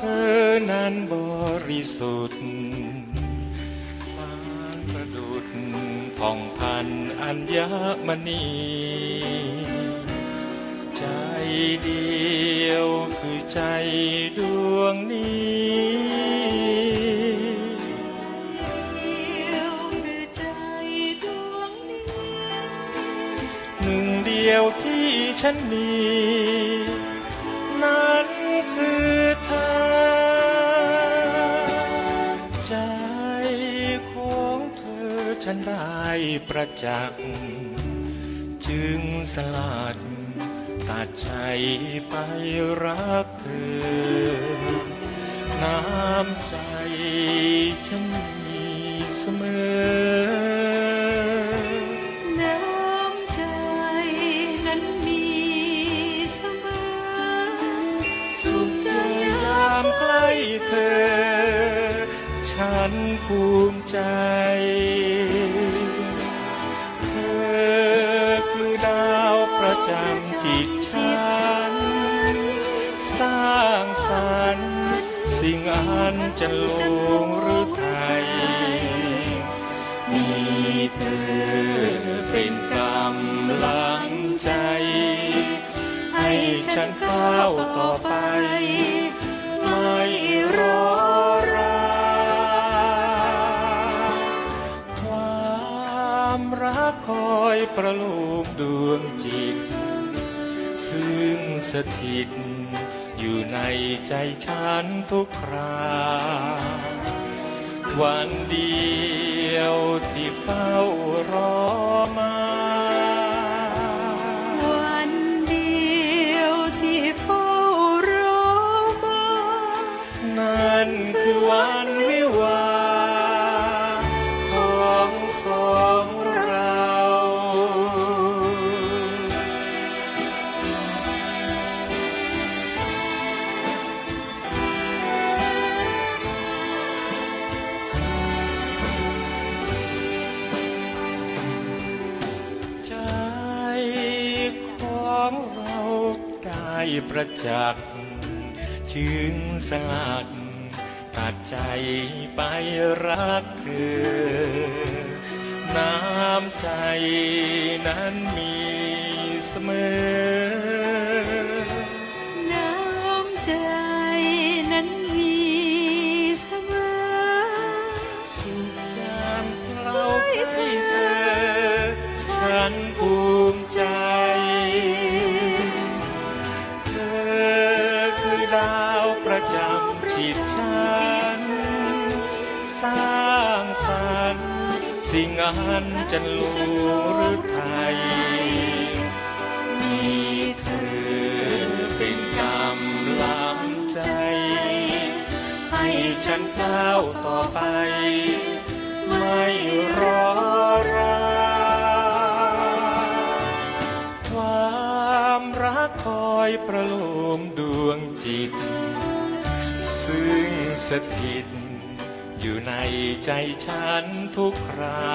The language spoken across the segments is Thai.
เธอนั้นบริสุทธิ์ปานประดุดผ่องพันอัญมณี ใจเดียวคือใจดวงนี้หนึ่งเดียวที่ฉันมี ฉันได้ประจักษ์จึงสลัดตัดใจไปรักเธอ น้ำใจฉันมีเสมอ น้ำใจนั้นมีเสมอ สุขใจยามใกล้เธอฉั นภูมิใจ เธอคือดาวประจำจิตฉัน สร้างสรรค์สิ่งอันจะลงหรือไทย มีเธอเป็นกำลังใจ ให้ฉันก้าวต่อไป ความรักคอยประโลมดวงจิต ซึ่งสถิต อยู่ในใจฉันทุกคราวันเดียวที่เฝ้ารอมา วันเดียวที่เฝ้ารอมา นั่นคือวันวิวาห์ของสอง ประจักษ์จึงสลัดตัดใจไปรักเธอ น้ำใจนั้นมีเสมอ สร้างสรรค์สิ่งอันจันลูหรือไทย มีเธอเป็นกำลังใจ ให้ฉันก้าวต่อไป ไม่รอราความรักคอยประโลมดวงจิต ซึ่งสถิต อยู่ในใจฉันทุกครา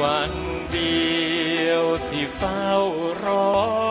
วันเดียวที่เฝ้ารอ